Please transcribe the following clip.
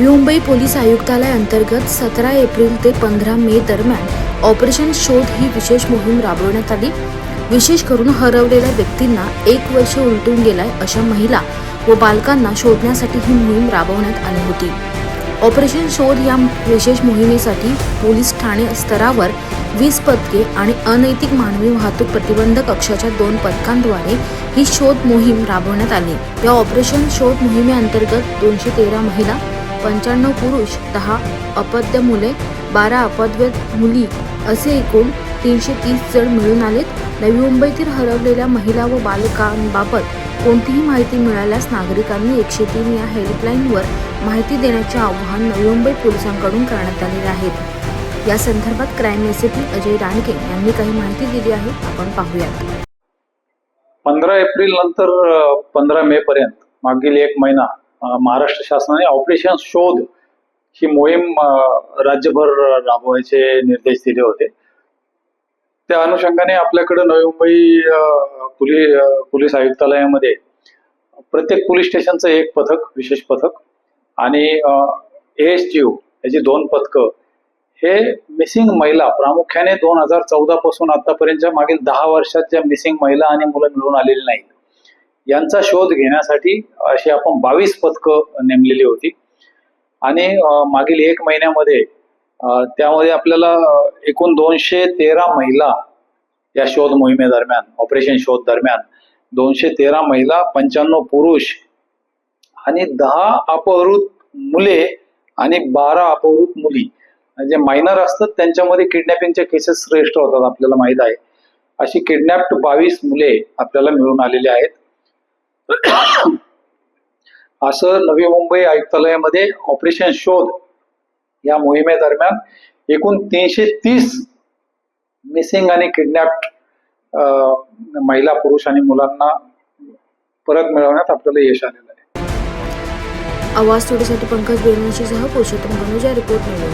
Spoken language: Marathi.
मुंबई पोलीस आयुक्तालय अंतर्गत सतरा एप्रिल ते पंधरा मे दरम्यान ऑपरेशन शोध ही विशेष मोहीम राबवण्यात आली. विशेष करून हरवलेल्या व्यक्तींना एक वर्ष उलटून गेलाय अशा महिला व बालकांना शोधण्यासाठी ही मोहीम राबवण्यात आली होती. ऑपरेशन शोध या विशेष मोहिमेसाठी पोलीस ठाणे स्तरावर वीस पथके आणि अनैतिक मानवी वाहतूक प्रतिबंध कक्षाच्या दोन पथकांद्वारे ही शोध मोहीम राबवण्यात आली. या ऑपरेशन शोध मोहिमेअंतर्गत दोनशे तेरा महिला पंच्याण्णव पुरुष दहा अपद्य मुले बारा अपद्य मुली असे एकूण तीनशे तीस जण मिळून आलेत. नवी मुंबईतील हरवलेल्या महिला व बालकांबाबत कोणतीही माहिती मिळाल्यास नागरिकांनी एकशे तीन या हेल्पलाईनवर माहिती देण्याचे आवाहन नवी मुंबई पोलिसांकडून करण्यात आलेले आहेत या संदर्भात क्राईम एसीपी अजय राणके यांनी काही माहिती दिली आहे. आपण पाहूयात. पंधरा एप्रिल नंतर पंधरा मे पर्यंत मागील एक महिना महाराष्ट्र शासनाने ऑपरेशन शोध ही मोहीम राज्यभर राबवायचे निर्देश दिले होते. त्या अनुषंगाने आपल्याकडे नवी मुंबई पोलीस पोलीस आयुक्तालयामध्ये प्रत्येक पोलीस स्टेशनचं एक पथक विशेष पथक आणि ए एस टी याची दोन पथकं. हे मिसिंग महिला प्रामुख्याने दोन हजार चौदा पासून आतापर्यंतच्या मागील दहा वर्षात ज्या मिसिंग महिला आणि मुलं मिळून आलेली नाहीत. यांचा शोध घेण्यासाठी अशी आपण बावीस पथकं नेमलेली होती. आणि मागील एक महिन्यामध्ये त्यामध्ये आपल्याला एकूण दोनशे तेरा महिला या शोध मोहिमेदरम्यान ऑपरेशन शोध दरम्यान दोनशे तेरा महिला पंच्याण्णव पुरुष आणि दहा अपहृत मुले आणि बारा अपहृत मुली. जे मायनर असतात त्यांच्यामध्ये किडनॅपिंगच्या केसेस श्रेष्ठ होतात आपल्याला माहीत आहे. अशी किडनॅप्ड बावीस मुले आपल्याला मिळून आलेली आहेत. असं नवी मुंबई आयुक्तालयामध्ये ऑपरेशन शोध या मोहिमेदरम्यान एकूण तीनशे तीस मिसिंग आणि किडनॅप्ड महिला पुरुष आणि मुलांना परत मिळवण्यात आपल्याला यश आलेलं आहे. आवाज थोडीसाठी पंकज बेनवशीसह पुरुषोत्तम गणोजा रिपोर्ट नवी